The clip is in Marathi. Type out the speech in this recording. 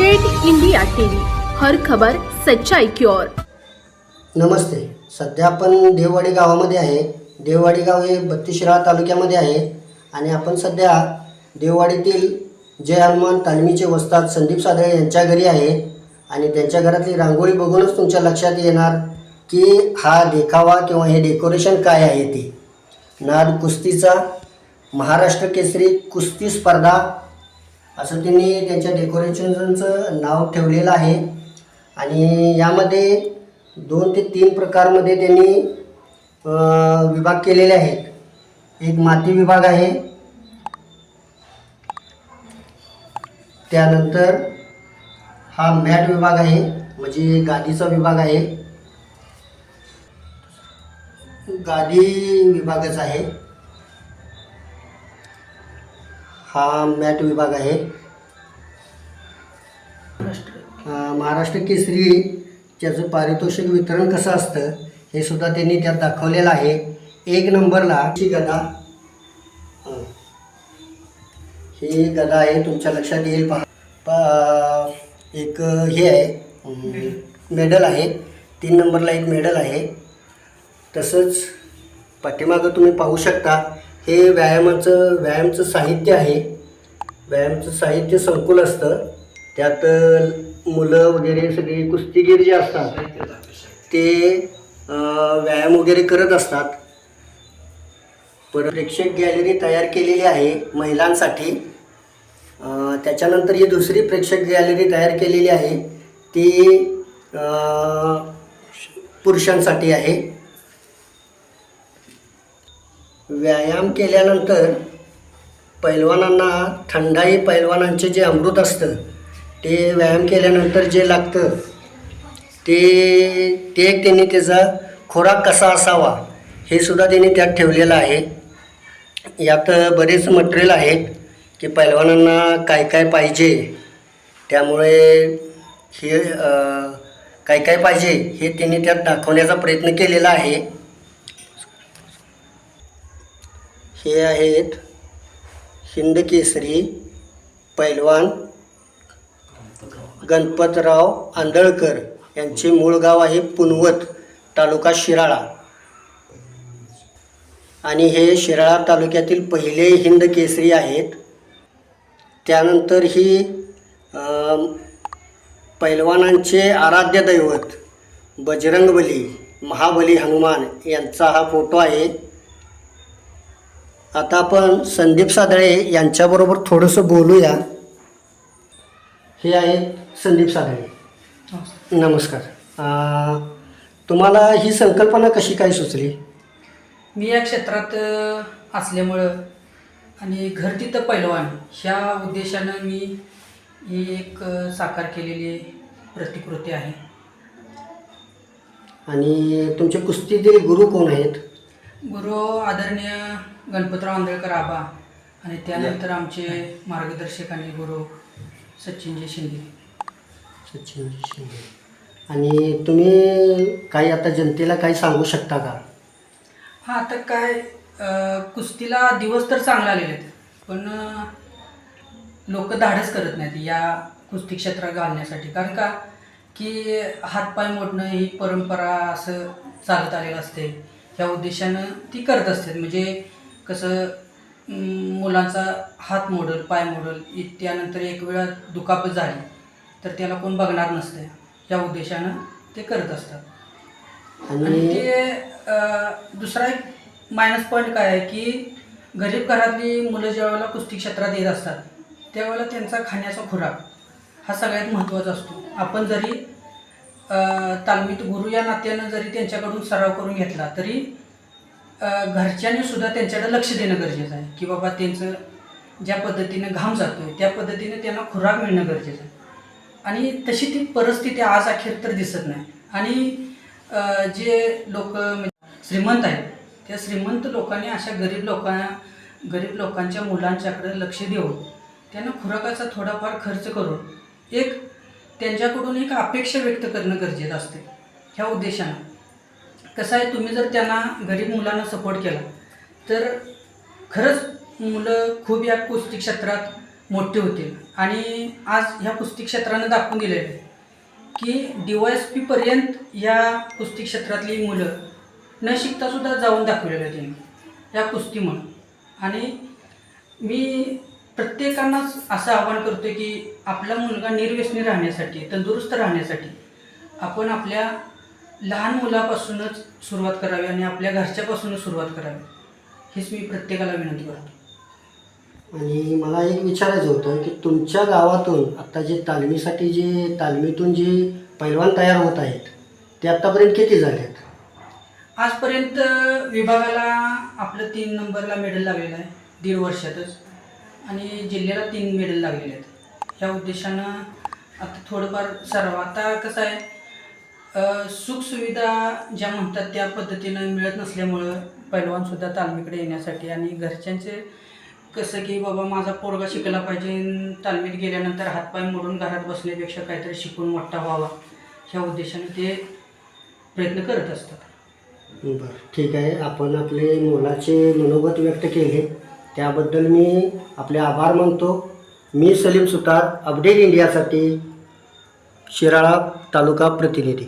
Update India TV. हर खबर सच्चाई की ओर नमस्ते. सध्या आपण देववाडी गावामध्ये आहे. देववाडी गाव हे बत्तीशिराळा तालुक्यामध्ये आहे. आणि आपण सध्या देववाडीतील जय हनुमान तालमीचे वस्ताद संदीप सादळे यांच्या घरी आहे. आणि त्यांच्या घरातली रांगोळी बघूनच तुमच्या लक्षात येणार की हा देखावा किंवा हे डेकोरेशन काय आहे ते. नाद कुस्तीचा महाराष्ट्र केसरी कुस्ती स्पर्धा असं त्यांनी त्यांच्या डेकोरेशनचं नाव ठेवलेलं आहे. आणि यामध्ये दोन ते तीन प्रकारमध्ये त्यांनी विभाग केलेले आहेत. एक माती विभाग आहे. त्यानंतर हा मॅट विभाग आहे म्हणजे गादीचा विभाग आहे. गादी विभागच आहे. हा मॅट विभाग आहे. महाराष्ट्र केसरी ज्याचं पारितोषिक वितरण कसं असतं हे सुद्धा त्यांनी त्यात दाखवलेलं आहे. एक नंबरला ही गदा ही. गदा आहे तुमच्या लक्षात येईल पहा. एक हे आहे मेडल आहे. तीन नंबरला एक मेडल आहे. तसंच पाठीमागं तुम्ही पाहू शकता हे व्यायामाचं व्यायामचं साहित्य आहे. व्यायामचं साहित्य संकुल असतं. त्यात मुलं वगैरे सगळे कुस्तीगीर जे असतात ते व्यायाम वगैरे करत असतात. पर प्रेक्षक गॅलरी तयार केलेली आहे महिलांसाठी. त्याच्यानंतर ही दुसरी प्रेक्षक गॅलरी तयार केलेली आहे. ती पुरुषांसाठी आहे. व्यायाम केल्यानंतर पैलवानांना थंडाई पैलवानांचे जे अमृत असतं ते व्यायाम केल्यानंतर जे लागतं ते ते त्यांनी त्याचा खोराक कसा असावा हे सुद्धा त्यांनी त्यात ठेवलेलं आहे. यात बरेच मटेरियल आहेत की पैलवानांना काय काय पाहिजे त्यामुळे हे काय काय पाहिजे हे त्यांनी त्यात दाखवण्याचा प्रयत्न केलेला आहे. हे आहेत हिंदकेसरी पैलवान गणपतराव आंदळकर यांचे मूळ गाव आहे पुनवत तालुका शिराळा. आणि हे शिराळा तालुक्यातील पहिले हिंद केसरी आहेत. त्यानंतर ही पैलवानांचे आराध्य दैवत बजरंगबली महाबली हनुमान यांचा हा फोटो आहे. आता आपण संदीप सादळे यांच्याबरोबर थोडंसं बोलूया. हे आहेत संदीप सादळे. नमस्कार. तुम्हाला ही संकल्पना कशी काय सुचली? मी या क्षेत्रात असल्यामुळं आणि घर तिथं पैलवान ह्या उद्देशानं मी ही एक साकार केलेली प्रतिकृती आहे. आणि तुमचे कुस्तीतील गुरु कोण आहेत? गुरु आदरणीय गणपतराव आंदळकर आबा आणि त्यानंतर आमचे मार्गदर्शक आणि गुरु सचिनजी शिंदे. सचिन शिंदे. आणि तुम्ही काही आता जनतेला काही सांगू शकता का? हां आता काय अ, कुस्तीला दिवस तर चांगला आलेले आहेत पण लोक धाडस करत नाहीत या कुस्ती क्षेत्रात घालण्यासाठी. कारण का? की हातपाय मोडणं ही परंपरा असं चालत आलेलं असते. ह्या उद्देशानं ती करत असतात. म्हणजे कसं मुलांचा हात मोडल पाय मोडल त्यानंतर एक वेळा दुखापत झाली तर त्याला कोण बघणार नसते या उद्देशानं ते करत असतात. आणि ते दुसरा एक मायनस पॉईंट काय आहे की गरीब घरातली मुलं ज्या वेळेला कुस्ती क्षेत्रात येत असतात त्यावेळेला त्यांचा खाण्याचा खुराक हा सगळ्यात महत्त्वाचा असतो. आपण जरी तालमीत गुरु या नात्यानं जरी त्यांच्याकडून सराव करून घेतला तरी घरच्यांनी सुद्धा त्यांच्याकडे लक्ष देणं गरजेचं आहे की बाबा त्यांचं ज्या पद्धतीनं घाम जातोय त्या पद्धतीने त्यांना खुराक मिळणं गरजेचं आहे. आणि तशी ती परिस्थिती आज अखेर तर दिसत नाही. आणि जे लोक म्हणजे श्रीमंत आहेत त्या श्रीमंत लोकांनी अशा गरीब लोकांना गरीब लोकांच्या मुलांच्याकडे लक्ष देऊन त्यांना खुराकाचा थोडाफार खर्च करून एक त्यांच्याकडून एक अपेक्षा व्यक्त करणं गरजेचं असते. ह्या उद्देशानं. कसं आहे तुम्ही जर त्यांना गरीब मुलांना सपोर्ट केला तर खरंच मुलं खूप या कुस्ती क्षेत्रात मोठे होतील. आणि आज ह्या कुस्ती क्षेत्रानं दाखवून दिलेलं आहे की डी वाय एस पीपर्यंत या कुस्ती क्षेत्रातली मुलं न शिकतासुद्धा जाऊन दाखवलेलं आहे त्यांनी. या कुस्तीमुळं. आणि मी प्रत्येकांनाच असं आवाहन करतो की आपला मुलगा निर्व्यसनी राहण्यासाठी तंदुरुस्त राहण्यासाठी आपण आपल्या लहान मुलापासूनच सुरुवात करावी आणि आपल्या घरच्यापासूनच सुरुवात करावी. हीच मी प्रत्येकाला विनंती करतो. आणि मला एक विचारायचं होतं की तुमच्या गावातून आता जे तालमीसाठी जे तालमीतून जे पैलवान तयार होत आहेत ते आत्तापर्यंत किती झाले आहेत? आजपर्यंत विभागाला आपलं तीन नंबरला मेडल लागलेलं आहे दीड वर्षातच. आणि जिल्ह्याला तीन मेडल लागलेले आहेत. ह्या उद्देशानं आता थोडंफार सर्व आता कसं आहे सुखसुविधा ज्या म्हणतात त्या पद्धतीनं मिळत नसल्यामुळं पैलवानसुद्धा तालमीकडे येण्यासाठी आणि घरच्यांचे कसं की बाबा माझा पोरगा शिकला पाहिजे तालमीत गेल्यानंतर हातपाय मोडून घरात बसण्यापेक्षा काहीतरी शिकून मोठा व्हावा ह्या उद्देशाने ते प्रयत्न करत असतात. बरं ठीक आहे. आपण आपले मुलाचे मनोगत व्यक्त केले. त्याबद्दल मी आपले आभार मानतो. मी सलीम सुतार अपडेट इंडियासाठी शिराळा तालुका प्रतिनिधी.